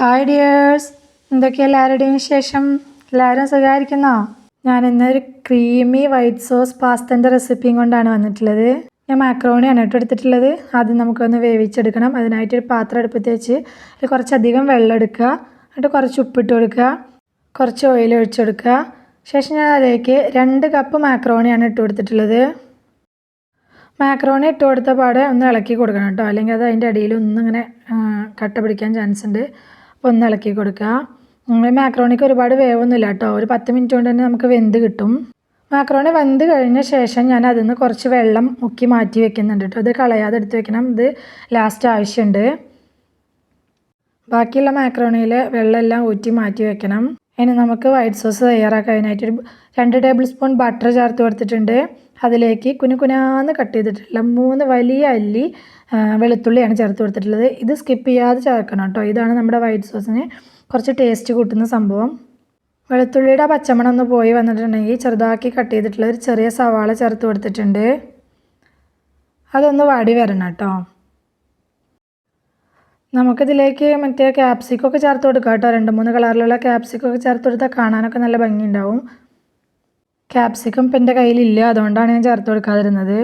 Hi dears എന്തൊക്കെയാണ് എല്ലാവരുടെയും ശേഷം? എല്ലാവരും സുഖമായിരിക്കുന്നോ? ഞാൻ ഇന്നൊരു ക്രീമി വൈറ്റ് സോസ് പാസ്തന്റെ റെസിപ്പിയും കൊണ്ടാണ് വന്നിട്ടുള്ളത്. ഞാൻ മാക്രോണിയാണ് കേട്ടോ എടുത്തിട്ടുള്ളത്. ആദ്യം നമുക്കൊന്ന് വേവിച്ചെടുക്കണം. അതിനായിട്ടൊരു പാത്രം അടുപ്പത്ത് വെച്ച് അതിൽ കുറച്ചധികം വെള്ളം എടുക്കുക. എന്നിട്ട് കുറച്ച് ഉപ്പിട്ട് കൊടുക്കുക. കുറച്ച് ഓയിൽ ഒഴിച്ചെടുക്കുക ശേഷം ഞാൻ അതിലേക്ക് രണ്ട് കപ്പ് മാക്രോണിയാണ് ഇട്ട് കൊടുത്തിട്ടുള്ളത്. മാക്രോണി ഇട്ട് കൊടുത്ത പാടെ ഒന്ന് ഇളക്കി കൊടുക്കണം കേട്ടോ. അല്ലെങ്കിൽ അത് അതിന്റെ അടിയിൽ ഒന്നിങ്ങനെ കട്ട പിടിക്കാൻ ചാൻസ് ഉണ്ട്. ഒന്ന് ഇളക്കി കൊടുക്കുക മാക്രോണിക്ക് ഒരുപാട് വേവൊന്നുമില്ല കേട്ടോ. ഒരു പത്ത് മിനിറ്റ് കൊണ്ട് തന്നെ നമുക്ക് വെന്ത് കിട്ടും. മാക്രോണി വെന്ത് കഴിഞ്ഞ ശേഷം ഞാൻ അതിൽ നിന്ന് കുറച്ച് വെള്ളം മുക്കി മാറ്റി വെക്കുന്നുണ്ട് കേട്ടോ. അത് കളയാതെ എടുത്ത് വെക്കണം. ഇത് ലാസ്റ്റ് ആവശ്യമുണ്ട്. ബാക്കിയുള്ള മാക്രോണിയിൽ വെള്ളമെല്ലാം ഊറ്റി മാറ്റി വെക്കണം. ഇനി നമുക്ക് വൈറ്റ് സോസ് തയ്യാറാക്കാനായിട്ട് ഒരു രണ്ട് ടേബിൾ സ്പൂൺ ബട്ടർ ചേർത്ത് കൊടുത്തിട്ടുണ്ട്. അതിലേക്ക് കുനുകുനാന്ന് കട്ട് ചെയ്തിട്ടുള്ള മൂന്ന് വലിയ അല്ലി വെളുത്തുള്ളിയാണ് ചേർത്ത് കൊടുത്തിട്ടുള്ളത്. ഇത് സ്കിപ്പ് ചെയ്യാതെ ചേർക്കണം കേട്ടോ. ഇതാണ് നമ്മുടെ വൈറ്റ് സോസിന് കുറച്ച് ടേസ്റ്റ് കൂട്ടുന്ന സംഭവം. വെളുത്തുള്ളിയുടെ പച്ചമണം ഒന്ന് പോയി വന്നിട്ടുണ്ടെങ്കിൽ ചെറുതാക്കി കട്ട് ചെയ്തിട്ടുള്ള ഒരു ചെറിയ സവാള ചേർത്ത് കൊടുത്തിട്ടുണ്ട്. അതൊന്ന് വാടി വരണം കേട്ടോ. നമുക്കിതിലേക്ക് മറ്റേ ക്യാപ്സിക്കൊക്കെ ചേർത്ത് കൊടുക്കാം കേട്ടോ. രണ്ട് മൂന്ന് കളറിലുള്ള ക്യാപ്സിക്കൊക്കെ ചേർത്ത് കൊടുത്താൽ കാണാനൊക്കെ നല്ല ഭംഗിയുണ്ടാവും. ക്യാപ്സിക്കം ഇപ്പം എന്റെ കയ്യിലില്ല അതുകൊണ്ടാണ് ഞാൻ ചേർത്ത് കൊടുക്കാതിരുന്നത്.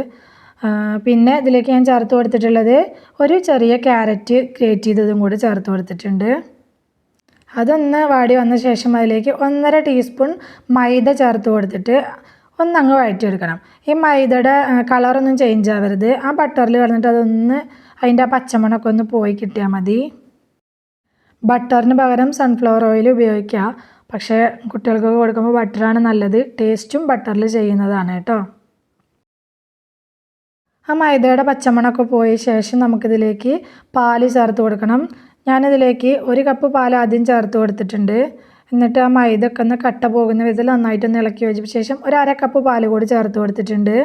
പിന്നെ ഇതിലേക്ക് ഞാൻ ചേർത്ത് കൊടുത്തിട്ടുള്ളത് ഒരു ചെറിയ ക്യാരറ്റ് ഗ്രേറ്റ് ചെയ്തതും കൂടി ചേർത്ത് കൊടുത്തിട്ടുണ്ട്. അതൊന്ന് വാടി വന്ന ശേഷം അതിലേക്ക് ഒന്നര ടീസ്പൂൺ മൈദ ചേർത്ത് കൊടുത്തിട്ട് ഒന്നങ്ങ് വഴറ്റിയെടുക്കണം. ഈ മൈദയുടെ കളറൊന്നും ചേഞ്ച് ആവരുത്. ആ ബട്ടറിൽ കിടന്നിട്ട് അതൊന്ന് അതിന്റെ ആ പച്ചമണമൊക്കെ ഒന്ന് പോയി കിട്ടിയാൽ മതി. ബട്ടറിന് പകരം സൺഫ്ലവർ ഓയിൽ ഉപയോഗിക്കുക പക്ഷേ കുട്ടികൾക്കൊക്കെ കൊടുക്കുമ്പോൾ ബട്ടറാണ് നല്ലത്. ടേസ്റ്റും ബട്ടറിൽ ചെയ്യുന്നതാണ് കേട്ടോ. ആ മൈദയുടെ പച്ചമണമൊക്കെ പോയ ശേഷം നമുക്കിതിലേക്ക് പാൽ ചേർത്ത് കൊടുക്കണം. ഞാനിതിലേക്ക് ഒരു കപ്പ് പാൽ ആദ്യം ചേർത്ത് കൊടുത്തിട്ടുണ്ട്. എന്നിട്ട് ആ മൈദ ഒക്കെ ഒന്ന് കട്ട പോകുന്ന വിധത്തിൽ നന്നായിട്ടൊന്ന് ഇളക്കി യോജിപ്പിച്ച ശേഷം ഒരു അര കപ്പ് പാൽ കൂടി ചേർത്ത് കൊടുത്തിട്ടുണ്ട്.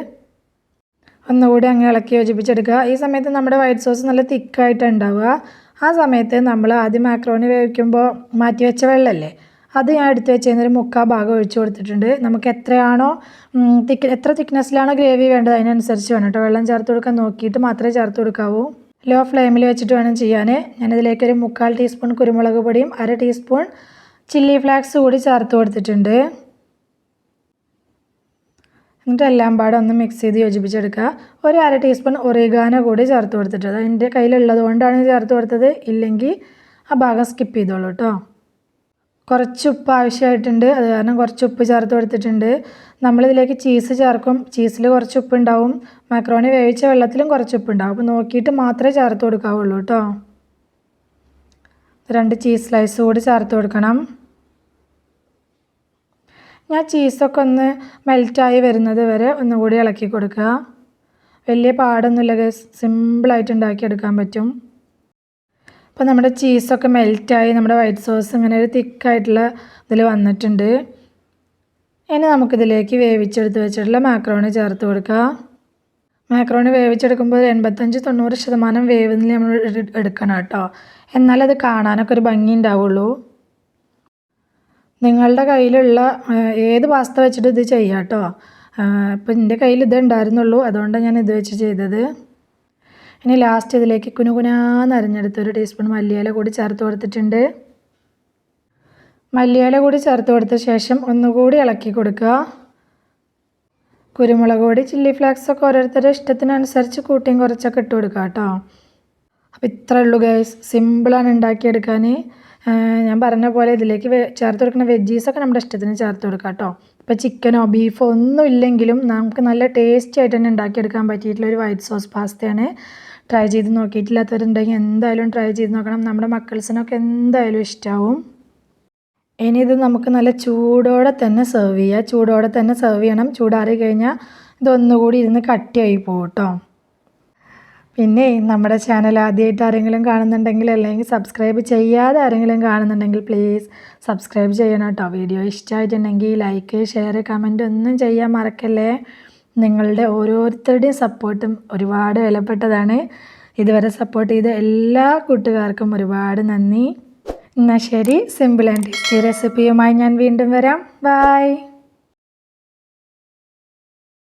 ഒന്നുകൂടി അങ്ങ് ഇളക്കി യോജിപ്പിച്ചെടുക്കുക. ഈ സമയത്ത് നമ്മുടെ വൈറ്റ് സോസ് നല്ല തിക്കായിട്ട് ഉണ്ടാവുക. ആ സമയത്ത് നമ്മൾ ആദ്യം മാക്രോണി വേവിക്കുമ്പോൾ മാറ്റി വെച്ച വെള്ളമല്ലേ? അത് ഞാൻ എടുത്ത് വെച്ചതിന് ഒരു മുക്കാൽ ഭാഗം ഒഴിച്ചു കൊടുത്തിട്ടുണ്ട്. നമുക്ക് എത്രയാണോ തിക്ക് എത്ര തിക്നെസ്സിലാണോ ഗ്രേവി വേണ്ടത് അതിനനുസരിച്ച് വേണം കേട്ടോ. വെള്ളം ചേർത്ത് കൊടുക്കാൻ നോക്കിയിട്ട് മാത്രമേ ചേർത്ത് കൊടുക്കാവൂ. ലോ ഫ്ലെയിമിൽ വെച്ചിട്ട് വേണം ചെയ്യാൻ. ഞാനിതിലേക്ക് ഒരു മുക്കാൽ ടീസ്പൂൺ കുരുമുളക് പൊടിയും അര ടീസ്പൂൺ ചില്ലി ഫ്ലാക്സ് കൂടി ചേർത്ത് കൊടുത്തിട്ടുണ്ട്. എന്നിട്ട് എല്ലാം പാടെ ഒന്ന് മിക്സ് ചെയ്ത് യോജിപ്പിച്ചെടുക്കുക. ഒരു അര ടീസ്പൂൺ ഒറിഗാനോ കൂടി ചേർത്ത് കൊടുത്തിട്ടുണ്ട്. എന്റെ കയ്യിലുള്ളത് കൊണ്ടാണ് ചേർത്ത് കൊടുത്തത്. ഇല്ലെങ്കിൽ ആ ഭാഗം സ്കിപ്പ് ചെയ്തോളൂ കേട്ടോ. കുറച്ച് ഉപ്പ് ആവശ്യമായിട്ടുണ്ട്. അത് കാരണം കുറച്ച് ഉപ്പ് ചേർത്ത് കൊടുത്തിട്ടുണ്ട്. നമ്മളിതിലേക്ക് ചീസ് ചേർക്കും. ചീസിൽ കുറച്ച് ഉപ്പ് ഉണ്ടാവും മാക്രോണി വേവിച്ച വെള്ളത്തിലും കുറച്ച് ഉപ്പ് ഉണ്ടാവും അപ്പോൾ നോക്കിയിട്ട് മാത്രമേ ചേർത്ത് കൊടുക്കാവുള്ളൂ കേട്ടോ. രണ്ട് ചീസ് സ്ലൈസ് കൂടി ചേർത്ത് കൊടുക്കണം. ഞാൻ ചീസൊക്കെ ഒന്ന് മെൽറ്റായി വരുന്നത് വരെ ഒന്നുകൂടി ഇളക്കി കൊടുക്കുക. വലിയ പാടൊന്നുമില്ല സിമ്പിളായിട്ട് ഉണ്ടാക്കിയെടുക്കാൻ പറ്റും. അപ്പോൾ നമ്മുടെ ചീസൊക്കെ മെൽറ്റായി നമ്മുടെ വൈറ്റ് സോസ് ഇങ്ങനെ ഒരു തിക്കായിട്ടുള്ള ഇതിൽ വന്നിട്ടുണ്ട്. ഇനി നമുക്കിതിലേക്ക് വേവിച്ചെടുത്ത് വെച്ചിട്ടുള്ള മാക്രോണി ചേർത്ത് കൊടുക്കുക മാക്രോണി വേവിച്ചെടുക്കുമ്പോൾ എൺപത്തഞ്ച് തൊണ്ണൂറ് ശതമാനം വേവിന് നമ്മൾ എടുക്കണം കേട്ടോ. എന്നാലത് കാണാനൊക്കെ ഒരു ഭംഗി ഉണ്ടാവുള്ളൂ. നിങ്ങളുടെ കയ്യിലുള്ള ഏത് പാസ്ത വെച്ചിട്ട് ഇത് ചെയ്യാം കേട്ടോ. ഇപ്പം എന്റെ കയ്യിൽ ഇത് ഉണ്ടായിരുന്നുള്ളൂ. അതുകൊണ്ടാണ് ഞാൻ ഇത് വെച്ച് ചെയ്തത്. ഇനി ലാസ്റ്റ് ഇതിലേക്ക് കുനുകുനാന്ന് അരിഞ്ഞെടുത്ത് ഒരു ടീസ്പൂൺ മല്ലിയില കൂടി ചേർത്ത് കൊടുത്തിട്ടുണ്ട്. മല്ലിയില കൂടി ചേർത്ത് കൊടുത്ത ശേഷം ഒന്നുകൂടി ഇളക്കി കൊടുക്കുക. കുരുമുളക് പൊടി ചില്ലി ഫ്ലേക്സ് ഒക്കെ ഓരോരുത്തരുടെ ഇഷ്ടത്തിനനുസരിച്ച് കൂട്ടിയും കുറച്ചൊക്കെ ഇട്ട് കൊടുക്കുക കേട്ടോ. അപ്പോൾ ഇത്രേ ഉള്ളൂ ഗൈസ് സിമ്പിളാണ് ഉണ്ടാക്കിയെടുക്കാൻ. ഞാൻ പറഞ്ഞ പോലെ ഇതിലേക്ക് ചേർത്ത് കൊടുക്കുന്ന വെജീസൊക്കെ നമ്മുടെ ഇഷ്ടത്തിന് ചേർത്ത് കൊടുക്കുക കേട്ടോ. ഇപ്പോൾ ചിക്കനോ ബീഫോ ഒന്നും ഇല്ലെങ്കിലും നമുക്ക് നല്ല ടേസ്റ്റി ആയിട്ട് തന്നെ ഉണ്ടാക്കിയെടുക്കാൻ പറ്റിയിട്ടുള്ള ഒരു വൈറ്റ് സോസ് പാസ്തയാണ് ട്രൈ ചെയ്ത് നോക്കിയിട്ടില്ലാത്തവരുണ്ടെങ്കിൽ എന്തായാലും ട്രൈ ചെയ്ത് നോക്കണം. നമ്മുടെ മക്കൾസിനൊക്കെ എന്തായാലും ഇഷ്ടമാവും ഇനി ഇത് നമുക്ക് നല്ല ചൂടോടെ തന്നെ സെർവ് ചെയ്യുക ചൂടോടെ തന്നെ സെർവ് ചെയ്യണം. ചൂടാറി കഴിഞ്ഞാൽ ഇതൊന്നുകൂടി ഇരുന്ന് കട്ടിയായി പോകും കേട്ടോ പിന്നെ നമ്മുടെ ചാനൽ ആദ്യമായിട്ട് ആരെങ്കിലും കാണുന്നുണ്ടെങ്കിൽ അല്ലെങ്കിൽ സബ്സ്ക്രൈബ് ചെയ്യാതെ ആരെങ്കിലും കാണുന്നുണ്ടെങ്കിൽ പ്ലീസ് സബ്സ്ക്രൈബ് ചെയ്യണം കേട്ടോ വീഡിയോ ഇഷ്ടമായിട്ടുണ്ടെങ്കിൽ ലൈക്ക് ഷെയർ കമന്റ് ഒന്നും ചെയ്യാൻ മറക്കല്ലേ? നിങ്ങളുടെ ഓരോരുത്തരുടെയും സപ്പോർട്ടും ഒരുപാട് വിലപ്പെട്ടതാണ്. ഇതുവരെ സപ്പോർട്ട് ചെയ്ത എല്ലാ കൂട്ടുകാർക്കും ഒരുപാട് നന്ദി. എന്നാൽ ശരി സിമ്പിൾ ആൻഡ് ടേസ്റ്റി റെസിപ്പിയുമായി ഞാൻ വീണ്ടും വരാം. ബായ്